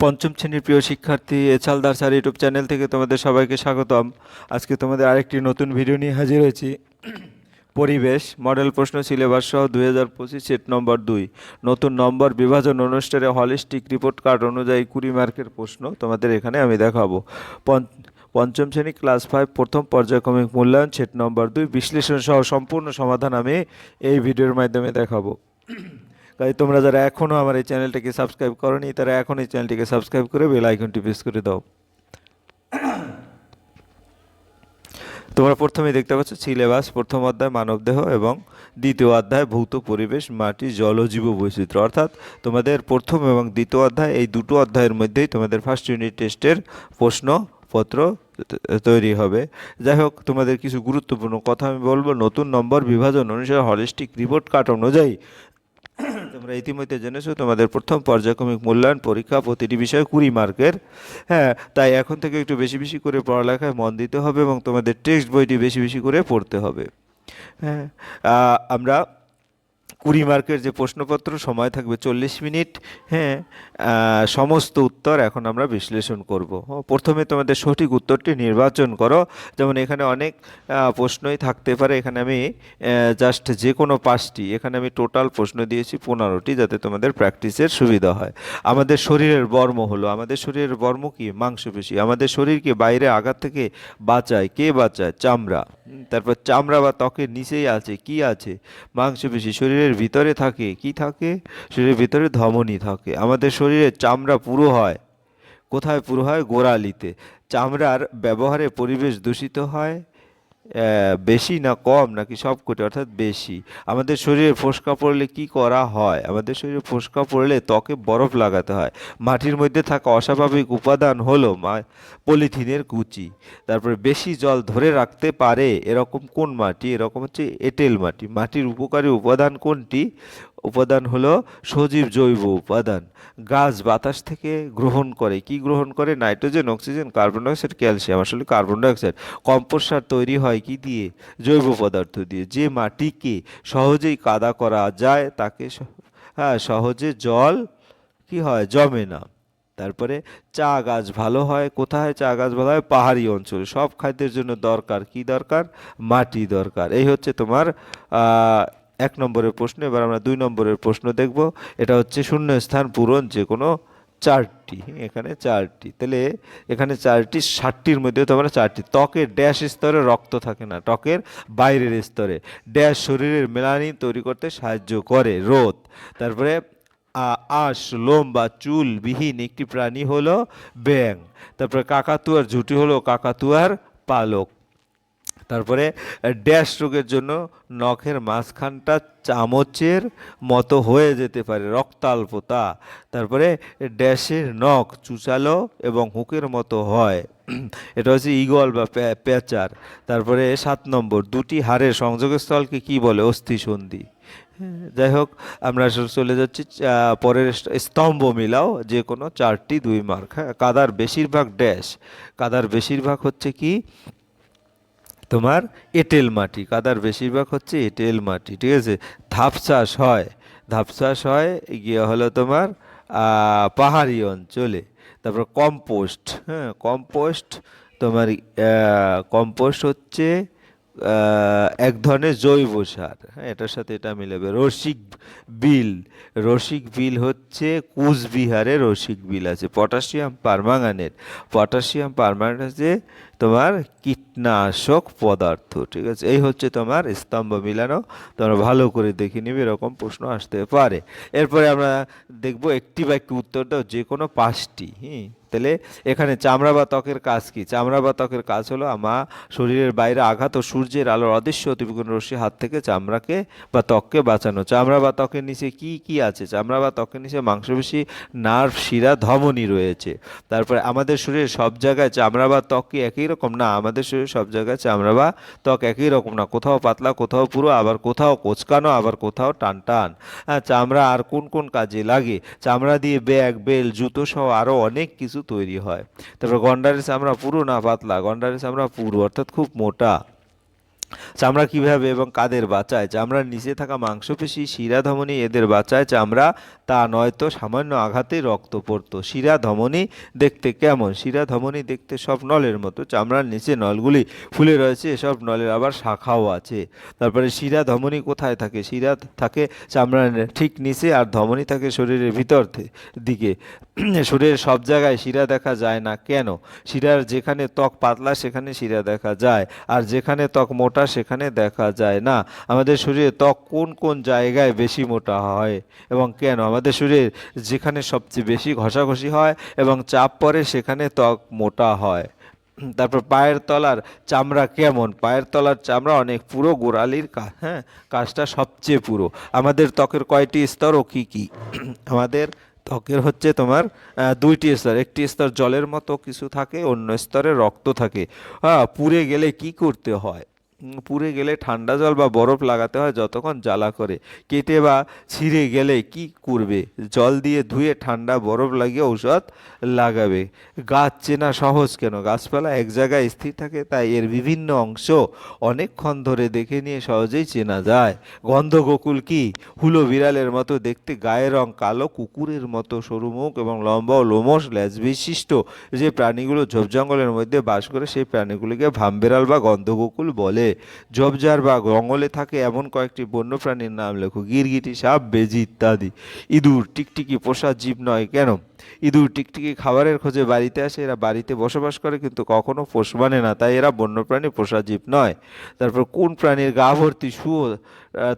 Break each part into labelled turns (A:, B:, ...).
A: পঞ্চম শ্রেণির প্রিয় শিক্ষার্থী এছালদার স্যার ইউটিউব চ্যানেল থেকে তোমাদের সবাইকে স্বাগতম। আজকে তোমাদের আরেকটি নতুন ভিডিও নিয়ে হাজির হয়েছি। পরিবেশ, মডেল প্রশ্ন সিলেবাস সহ দুই হাজার পঁচিশ সেট নম্বর দুই। নতুন নম্বর বিভাজন অনুষ্ঠানে হলিস্টিক রিপোর্ট কার্ড অনুযায়ী কুড়ি মার্কের প্রশ্ন তোমাদের এখানে আমি দেখাবো। পঞ্চ- পঞ্চম শ্রেণি ক্লাস ফাইভ প্রথম পর্যায়ক্রমিক মূল্যায়ন সেট নম্বর দুই। বিশ্লেষণ সহ সম্পূর্ণ সমাধান আমি এই ভিডিওর মাধ্যমে দেখাবো। তাই তোমরা যারা এখনও আমার এই চ্যানেলটিকে সাবস্ক্রাইব করনি, তারা এখন এই চ্যানেলটিকে সাবস্ক্রাইব করে বেল আইকনটি প্রেস করে দাও। তোমরা প্রথমেই দেখতে পাচ্ছ সিলেবাস, প্রথম অধ্যায় মানবদেহ এবং দ্বিতীয় অধ্যায়, ভৌত পরিবেশ, মাটি, জল ও জীব বৈচিত্র্য। অর্থাৎ তোমাদের প্রথম এবং দ্বিতীয় অধ্যায়, এই দুটো অধ্যায়ের মধ্যেই তোমাদের ফার্স্ট ইউনিট টেস্টের প্রশ্নপত্র তৈরি হবে। যাই হোক, তোমাদের কিছু গুরুত্বপূর্ণ কথা আমি বলব। নতুন নম্বর, বিভাজন অনুসারে হলিস্টিক রিপোর্ট কার্ড অনুযায়ী তোমরা ইতিমধ্যে জেনেছো, তোমাদের প্রথম পর্যায়ক্রমিক মূল্যায়ন পরীক্ষা প্রতিটি বিষয়ে কুড়ি মার্কের। হ্যাঁ তাই এখন থেকে একটু বেশি বেশি করে পড়ালেখায় মন দিতে হবে এবং তোমাদের টেক্সট বইটি বেশি বেশি করে পড়তে হবে। হ্যাঁ আমরা কুড়ি মার্কের যে প্রশ্নপত্র, সময় থাকবে চল্লিশ মিনিট হ্যাঁ সমস্ত উত্তর এখন আমরা বিশ্লেষণ করব। প্রথমে তোমাদের সঠিক উত্তরটি নির্বাচন করো। যেমন এখানে অনেক প্রশ্নই থাকতে পারে। এখানে আমি জাস্ট যে কোনো পাঁচটি, এখানে আমি টোটাল প্রশ্ন দিয়েছি পনেরোটি, যাতে তোমাদের প্র্যাকটিসের সুবিধা হয়। আমাদের শরীরের বর্ম হলো, আমাদের শরীরের বর্ম কি? মাংসপেশি। আমাদের শরীরকে বাইরে আঘাত থেকে বাঁচায়? কে বাঁচায়? চামড়া। তারপর চামড়া বা ত্বকের নিচেই আছে, কি আছে? মাংসপেশি। শরীরের ভিতরে থাকে, কি থাকে? শরীরের ভিতরে ধমনী থাকে। আমাদের শরীরে চামড়া পুরো হয়। কোথায় পুরো হয়? গোড়ালিতে। চামড়ার ব্যবহারে পরিবেশ দূষিত হয়। বেশি না কম নাকি সব কোটি? অর্থাৎ বেশি। আমাদের শরীরে ফোসকা পড়লে কি করা হয়? আমাদের শরীরে ফোসকা পড়লে ত্বকে বরফ লাগাতে হয়। মাটির মধ্যে থাকা অস্বাভাবিক উপাদান হলো মা- পলিথিনের কুচি। তারপরে বেশি জল ধরে রাখতে পারে এরকম কোন মাটি? এরকম হচ্ছে এঁটেল মাটি। মাটির উপকারী উপাদান কোনটি? উপাদান হলো সজীব জৈব উপাদান। গাছ বাতাস থেকে গ্রহণ করে। কি গ্রহণ করে? Nitrogen, oxygen, carbon dioxide, calcium. আসলে কার্বন ডাইঅক্সাইড। কম্পোস্ট সার তৈরি হয় কি দিয়ে? জৈব পদার্থ দিয়ে। যে মাটিকে সহজেই কাদা করা যায়, তাকে হ্যাঁ সহজে জল কি হয়? জমে না। তারপরে চা গাছ ভালো হয়? কোথায় চা গাছ ভালো হয়? পাহাড়ি অঞ্চল। সব খাদ্যের জন্য দরকার কি দরকার? মাটি দরকার। এই হচ্ছে তোমার এক নম্বরের প্রশ্ন, এবার আমরা দুই নম্বরের প্রশ্ন দেখব। এটা হচ্ছে শূন্য স্থান পূরণ যে কোনো চারটি এখানে চারটি। তাহলে এখানে চারটি, ষাটটির মধ্যে তোমরা চারটি। ত্বকের ড্যাশ স্তরে রক্ত থাকে না, ত্বকের বাইরের স্তরে। ড্যাশ শরীরের মেলানিন তৈরি করতে সাহায্য করে, রোদ। তারপরে আঁশ, লোম বা চুল বিহীন একটি প্রাণী হলো ব্যাং তারপরে কাকাতুয়ার ঝুঁটি হলো কাকাতুয়ার পালক। তারপরে ড্যাশ রোগের জন্য নখের মাঝখানটা চামচের মতো হয়ে যেতে পারে রক্তাল্পতা। তারপরে ড্যাশের নখ চুচালো এবং হুকের মতো হয়। এটা হচ্ছে ইগল বা পে- পেঁচার তারপরে সাত নম্বর দুটি হাড়ের সংযোগস্থলকে কি বলে? অস্থিসন্ধি। হ্যাঁ, যাই হোক আমরা চলে যাচ্ছি পরের স্তম্ভ মিলাও যে কোনো চারটি দুই মার্ক। হ্যাঁ কাদার বেশিরভাগ ড্যাশ। কাদার বেশিরভাগ হচ্ছে কি? তোমার এঁটেল মাটি, কাদার বেশিরভাগ হচ্ছে এঁটেল মাটি, ঠিক আছে? ধাপ চাষ হয়, ধাপ চাষ হয়, গিয়ে হলো তোমার পাহাড়ি অঞ্চলে, তারপর কম্পোস্ট হ্যাঁ কম্পোস্ট তোমার কম্পোস্ট হচ্ছে এক ধরনের জৈব সার। হ্যাঁ এটার সাথে এটা মিলাবে। রসিক বিল। রসিক বিল হচ্ছে কুচবিহারে রসিক বিল আছে। Potassium permanganate. পটাশিয়াম পারমাঙ্গানেট হচ্ছে তোমার কীটনাশক পদার্থ, ঠিক আছে? এই হচ্ছে তোমার স্তম্ভ মিলানো। তোমরা ভালো করে দেখে নিবে, এরকম প্রশ্ন আসতে পারে। এরপরে আমরা দেখব একটি বা একটি উত্তর দাও, যে কোনো পাঁচটি, হুম? তাহলে এখানে চামড়া বা ত্বকের কাজ কি? চামড়া বা ত্বকের কাজ হলো আমা শরীরের বাইরে আঘাত ও সূর্যের আলোর অদৃশ্য অতিবিগুণ রশ্মি হাত থেকে চামড়াকে বা ত্বককে বাঁচানো। চামড়া বা ত্বকের নিচে কি কি আছে? চামড়া বা ত্বকের নিচে মাংসপেশি নার্ভ, শিরা, ধমনী রয়েছে। তারপরে আমাদের শরীরের সব জায়গায় চামড়া বা ত্বক কি একই রকম? না, আমাদের শরীরের সব জায়গায় চামড়া বা ত্বক একই রকম না। কোথাও পাতলা, কোথাও পুরো, আবার কোথাও কোচকানো, আবার কোথাও টান টান হ্যাঁ চামড়া আর কোন কোন কাজে লাগে? চামড়া দিয়ে ব্যাগ, বেল, জুতো সহ আরও অনেক কিছু তৈরি হয়। তারপর গন্ডারের চামড়া পুরো না পাতলা গন্ডারের চামড়া পুরো অর্থাৎ খুব মোটা। চামড়া কীভাবে এবং কাদের বাঁচায় চামড়ার নিচে থাকা মাংসপেশি, শিরা ধমনী এদের বাঁচায় চামড়া তা নয়তো সামান্য আঘাতে রক্ত পড়তো। শিরা ধমনী দেখতে কেমন? শিরা ধমনী দেখতে সব নলের মতো চামড়ার নিচে নলগুলি ফুলে রয়েছে, এসব নলের আবার শাখাও আছে। তারপরে শিরা ধমনী কোথায় থাকে? শিরা থাকে চামড়ার ঠিক নিচে, আর ধমনী থাকে শরীরের ভিতর দিকে। শরীরের সব জায়গায় শিরা দেখা যায় না। কেন? শিরার যেখানে ত্বক পাতলা, সেখানে শিরা দেখা যায়। আর যেখানে ত্বক মোটা সেখানে দেখা যায় না। আমাদের শরীরে ত্বক কোন কোন জায়গায় বেশি মোটা হয় এবং কেন? আমাদের শরীরে যেখানে সবচেয়ে বেশি ঘষাঘষি হয় এবং চাপ পড়ে সেখানে ত্বক মোটা হয়। তারপর পায়ের তলার চামড়া কেমন? পায়ের তলার চামড়া অনেক পুরো, গোড়ালির হ্যাঁ কাজটা সবচেয়ে পুরো। আমাদের ত্বকের কয়টি স্তর ও কী কী? আমাদের ত্বকের হচ্ছে তোমার দুইটি স্তর। একটি স্তর জলের মতো কিছু থাকে, অন্য স্তরে রক্ত থাকে। হ্যাঁ পুড়ে গেলে কি করতে হয়? পুড়ে গেলে ঠান্ডা জল বা বরফ লাগাতে হয় যতক্ষণ জ্বালা করে। কেটে বা ছিঁড়ে গেলে কি করবে? জল দিয়ে ধুয়ে ঠান্ডা বরফ লাগিয়ে ঔষধ লাগাবে। গাছ চেনা সহজ কেন? গাছপালা এক জায়গায় স্থির থাকে, তাই এর বিভিন্ন অংশ অনেকক্ষণ ধরে দেখে নিয়ে সহজেই চেনা যায়। গন্ধগোকুল কি? হুলো বিড়ালের মতো দেখতে গায়ের রং কালো, কুকুরের মতো সরু মুখ এবং লম্বা ও লোমশ ল্যাজ বিশিষ্ট। যে প্রাণীগুলো ঝোপ জঙ্গলের মধ্যে বাস করে, সেই প্রাণীগুলিকে ভামবেড়াল বা গন্ধগোকুল বলে। ঝোপঝাড় বা জঙ্গলে থাকে এমন কয়েকটি বন্যপ্রাণীর নাম লেখো। গিরগিটি, সাপ, বেজি ইত্যাদি। ইঁদুর, টিকটিকি, পোষা জীব নয় কেন? ইঁদুর, টিকটিকি খাবারের খোঁজে বাড়িতে আসে, এরা বাড়িতে বসবাস করে কিন্তু কখনো পোষ মানে না, তাই এরা বন্যপ্রাণী, পোষা জীব নয়। তারপর কোন প্রাণীর গা ভর্তি শুয়ো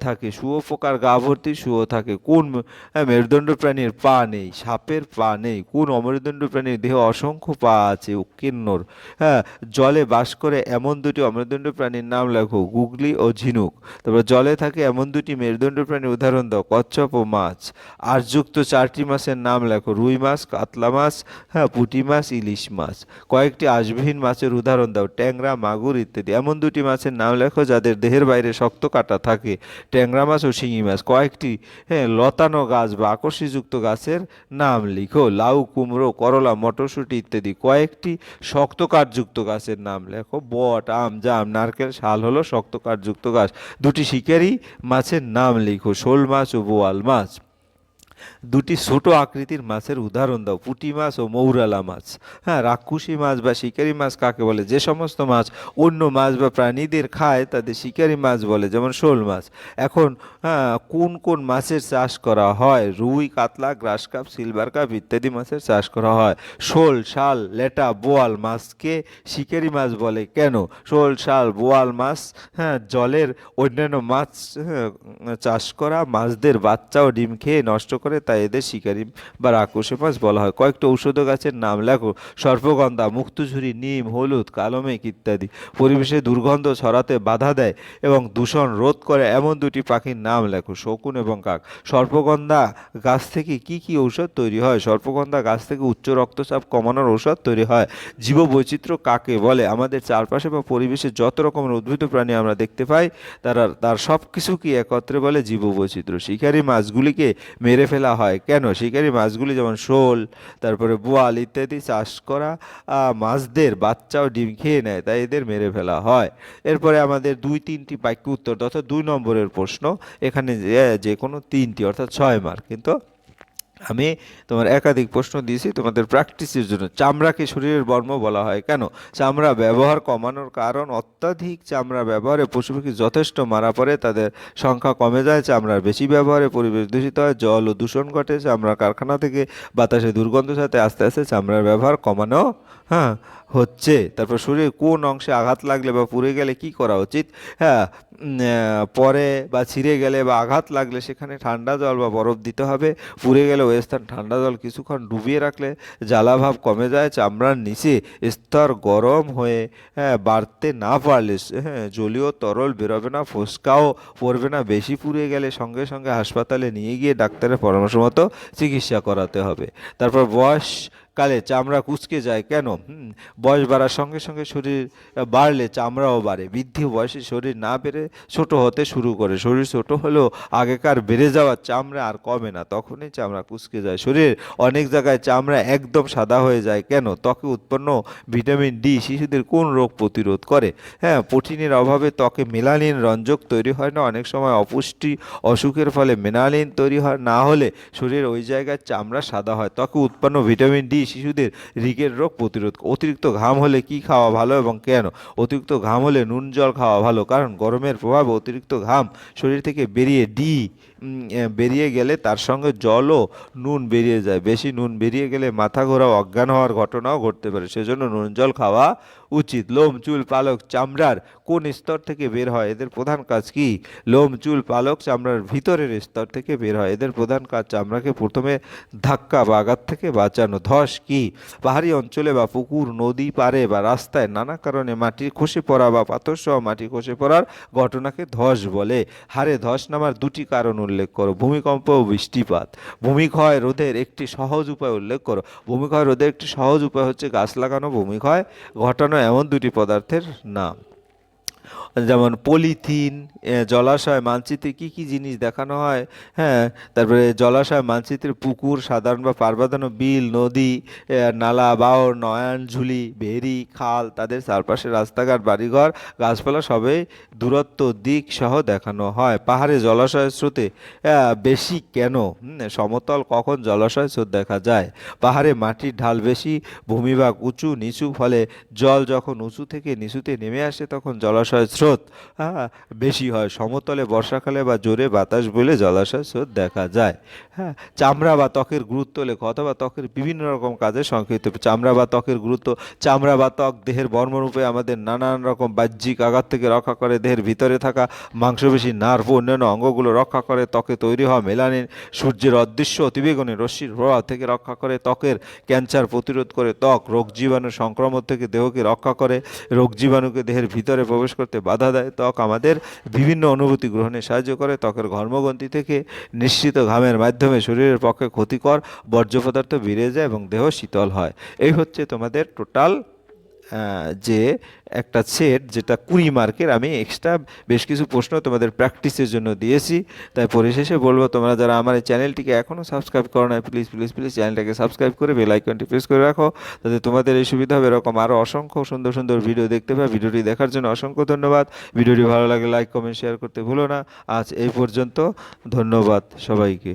A: থাকে। শুয়ো পোকার গা ভর্তি শুয়ো থাকে। কোন আহ, মেরুদণ্ড প্রাণীর পা নেই সাপের পা নেই কোন অমেরুদণ্ড প্রাণীর দেহে অসংখ্য পা আছে কিন্নর হ্যাঁ জলে বাস করে এমন দুটি অমেরুদণ্ড প্রাণীর নাম লেখো গুগলি ও ঝিনুক। তারপর জলে থাকে এমন দুটি মেরুদণ্ড প্রাণীর উদাহরণ দাও কচ্ছপ ও মাছ। আরযুক্ত চারটি মাছের নাম লেখো রুই মাছ কাতলা মাছ হ্যাঁ পুঁটি মাছ ইলিশ মাছ। কয়েকটি আঁশবিহীন মাছের উদাহরণ দাও ট্যাংরা মাগুর ইত্যাদি। এমন দুটি মাছের নাম লেখো যাদের দেহের বাইরে শক্ত কাটা থাকে। ট্যাংরা মাছ ও শিঙি মাছ। কয়েকটি হ্যাঁ লতানো গাছ বা আকর্ষিযুক্ত গাছের নাম লিখো। লাউ, কুমড়ো, করলা, মটরশুঁটি ইত্যাদি। কয়েকটি শক্ত কাঠযুক্ত গাছের নাম লেখো। বট, আম, জাম, নারকেল, শাল হলো শক্ত কাঠযুক্ত গাছ। দুটি শিকারি মাছের নাম লিখো। শোল মাছ ও বোয়াল মাছ। দুটি ছোট আকৃতির মাছের উদাহরণ দাও। পুঁটি মাছ ও মৌরালা মাছ। হ্যাঁ রাক্ষুসী মাছ বা শিকারি মাছ কাকে বলে? যে সমস্ত মাছ অন্য মাছ বা প্রাণীদের খায় তাদের শিকারি মাছ বলে যেমন শোল মাছ। এখন হ্যাঁ কোন কোন মাছের চাষ করা হয়? রুই কাতলা গ্রাস কাপ সিলভার কাপ ইত্যাদি মাছের চাষ করা হয়। শোল শাল লেটা বোয়াল মাছকে শিকারি মাছ বলে। কেন? শোল শাল বোয়াল মাছ হ্যাঁ জলের অন্যান্য মাছ হ্যাঁ, চাষ করা মাছদের বাচ্চা ও ডিম খেয়ে নষ্ট করে তাই এদের শিকারি বা রাক্ষসে মাছ বলা হয়। কয়েকটা ঔষধ গাছের নাম লেখো। সর্পগন্ধা, মুক্তঝুরি, নিম, হলুদ, কালো মেঘ ইত্যাদি। পরিবেশে দুর্গন্ধ ছড়াতে বাধা দেয় এবং দূষণ রোধ করে এমন দুটি পাখির নাম লেখো, শকুন এবং কাক। সর্পগন্ধা গাছ থেকে কি কি ঔষধ তৈরি হয়? সর্পগন্ধা গাছ থেকে উচ্চ রক্তচাপ কমানোর ঔষধ তৈরি হয়। জীববৈচিত্র্য কাকে বলে? আমাদের চারপাশে বা পরিবেশে যত রকমের উদ্ভিদ প্রাণী আমরা দেখতে পাই, তারা, তার সব কিছু কি একত্রে বলে জীববৈচিত্র্য। শিকারী মাছগুলিকে মেরে ফেলা হয়। কেন? শিকারি মাছগুলি যেমন শোল, তারপরে বোয়াল ইত্যাদি চাষ করা মাছদের বাচ্চাও ডিম খেয়ে নেয়, তাই এদের মেরে ফেলা হয়। এরপরে আমাদের দুই তিনটি বাক্য উত্তর অর্থাৎ দুই নম্বরের প্রশ্ন, এখানে যে কোনো তিনটি, অর্থাৎ ছয় মার্ক, কিন্তু আমি তোমার একাধিক প্রশ্ন দিয়েছি, তোমাদের প্র্যাকটিসের জন্য। চামড়াকে শরীরের বর্ম বলা হয়। কেন? চামড়া ব্যবহার কমানোর কারণ অত্যাধিক চামড়া ব্যবহারে পশু পাখি যথেষ্ট মারা পড়ে, তাদের সংখ্যা কমে যায়, চামড়ার বেশি ব্যবহারে পরিবেশ দূষিত হয়, জল ও দূষণ ঘটে, চামড়া কারখানা থেকে বাতাসে দুর্গন্ধ সাথে আস্তে আস্তে চামড়ার ব্যবহার কমানো হ্যাঁ হচ্ছে। তারপর শরীরে কোন অংশে আঘাত লাগলে বা পুড়ে গেলে কি করা উচিত? হ্যাঁ পরে বা ছিঁড়ে গেলে বা আঘাত লাগলে সেখানে ঠান্ডা জল বা বরফ দিতে হবে। পুড়ে গেলে স্থান ঠান্ডা জল কিছুক্ষণ ডুবিয়ে রাখলে জ্বালাভাব কমে যায়, চামড়ার নিচে স্তর গরম হয়ে হ্যাঁ বাড়তে না পারলে হ্যাঁ জলীয় তরল বেরোবে না, ফোসকাও পড়বে না, বেশি পুড়ে গেলে সঙ্গে সঙ্গে হাসপাতালে নিয়ে গিয়ে ডাক্তারের পরামর্শ মতো চিকিৎসা করাতে হবে। তারপর বয়স কালে চামড়া কুচকে যায়, কেন? বয়স বাড়ার সঙ্গে সঙ্গে শরীর বাড়লে চামড়াও বাড়ে। বৃদ্ধি বয়সে শরীর না বেড়ে ছোট হতে শুরু করে। শরীর ছোট হলেও আগেকার বেড়ে যাওয়া চামড়া আর কমে না, তখনই চামড়া কুচকে যায়। শরীর অনেক জায়গায় চামড়া একদম সাদা হয়ে যায়, কেন? ত্বকে উৎপন্ন ভিটামিন ডি শিশুদের কোন রোগ প্রতিরোধ করে? হ্যাঁ প্রোটিনের অভাবে ত্বকে মেলানিন রঞ্জক তৈরি হয় না, অনেক সময় অপুষ্টি অসুখের ফলে মেলানিন তৈরি হয়। না হলে শরীরের ওই জায়গায় চামড়া সাদা হয়, ত্বকে উৎপন্ন ভিটামিন ডি শিশুদের রিগের রোগ প্রতিরোধ অতিরিক্ত ঘাম হলে কি খাওয়া ভালো এবং কেন? অতিরিক্ত ঘাম হলে নুন, জল খাওয়া ভালো, কারণ গরমের প্রভাবে অতিরিক্ত ঘাম শরীর থেকে বেরিয়ে ডি বেরিয়ে গেলে তার সঙ্গে জলও নুন বেরিয়ে যায়। বেশি নুন বেরিয়ে গেলে মাথা ঘোরা অজ্ঞান হওয়ার ঘটনাও ঘটতে পারে। সেজন্য নুন, জল খাওয়া উচিত। লোম, চুল, পালক, চামড়ার কোন স্তর থেকে বের হয়? এদের প্রধান কাজ কি? লোম, চুল, পালক, চামড়ার ভিতরের স্তর থেকে বের হয়। এদের প্রধান কাজ চামড়াকে প্রথমে ধাক্কা বা আঘাত থেকে বাঁচানো। ধস কি? পাহাড়ি অঞ্চলে বা পুকুর, নদী, পারে বা রাস্তায় নানা কারণে মাটি খসে পড়া বা পাথর সহ মাটি খসে পড়ার ঘটনাকে ধস বলে। হারে ধস নামার দুটি কারণ উল্লেখ করো। ভূমিকম্প ও বৃষ্টিপাত। ভূমিক্ষয় রোধের একটি সহজ উপায় উল্লেখ করো। ভূমিক্ষয় রোধের একটি সহজ উপায় হচ্ছে গাছ লাগানো। ভূমিক্ষয় ঘটানো এমন দুটি পদার্থের নাম। যেমন পলিথিন জলাশয়, মানচিত্রে কি কি জিনিস দেখানো হয়? হ্যাঁ তারপরে জলাশয়, মানচিত্রে পুকুর, সাধারণ বা পার্বতানো বিল, নদী নালা বাওর নয়ন, ঝুলি, ভেরি, খাল, তাদের চারপাশে রাস্তাঘাট, বাড়িঘর, গাছপালা সবই দূরত্ব, দিক সহ দেখানো হয়। পাহাড়ে জলাশয় স্রোতে বেশি কেন? সমতল কখন জলাশয় স্রোত দেখা যায়? পাহাড়ে মাটির ঢাল বেশি, ভূমিভাগ উঁচু, নিচু, ফলে জল যখন উঁচু থেকে নিচুতে নেমে আসে, তখন জলাশয় স্রোত হ্যাঁ বেশি হয় সমতলে বর্ষাকালে বা জোরে বাতাস বলে জলাশয় স্রোত দেখা যায়। হ্যাঁ চামড়া বা ত্বকের গুরুত্ব লেখো অথবা ত্বকের বিভিন্ন রকম কাজে সংক্ষিপ্ত চামড়া বা ত্বকের গুরুত্ব, চামড়া বা ত্বক দেহের বর্মরূপে আমাদের নানান রকম বাহ্যিক আঘাত থেকে রক্ষা করে। দেহের ভিতরে থাকা মাংসপেশি নার্ভ অন্যান্য অঙ্গগুলো রক্ষা করে। ত্বকে তৈরি হওয়া মেলানিন সূর্যের অদৃশ্য অতিবেগুনি রশ্মির প্রভাব থেকে রক্ষা করে। ত্বকের ক্যান্সার প্রতিরোধ করে। ত্বক রোগ জীবাণু সংক্রমণ থেকে দেহকে রক্ষা করে। রোগ জীবাণুকে দেহের ভিতরে প্রবেশ করতে বাধা দেয়, ত্বক আমাদের বিভিন্ন অনুভূতি গ্রহণে সাহায্য করে। ত্বকের ঘর্মগ্রন্থি থেকে নিশ্চিত ঘামের মাধ্যমে শরীরের পক্ষে ক্ষতিকর বর্জ্য পদার্থ বেড়ে যায় এবং দেহ শীতল হয়। এই হচ্ছে তোমাদের টোটাল যে একটা সেট যেটা কুড়ি মার্কের, আমি এক্সট্রা বেশ কিছু প্রশ্ন তোমাদের প্র্যাকটিসের জন্য দিয়েছি। তাই পরিশেষে বলব, তোমরা যারা আমার এই চ্যানেলটিকে এখনও সাবস্ক্রাইব করো না প্লিজ প্লিজ প্লিজ চ্যানেলটাকে সাবস্ক্রাইব করে বেল আইকনটি প্রেস করে রাখো তাতে তোমাদের এই সুবিধা হবে। এরকম আরও অসংখ্য সুন্দর সুন্দর ভিডিও দেখতে পাবে। ভিডিওটি দেখার জন্য অসংখ্য ধন্যবাদ। ভিডিওটি ভালো লাগে লাইক কমেন্ট শেয়ার করতে ভুলো না। আজ এই পর্যন্ত, ধন্যবাদ সবাইকে।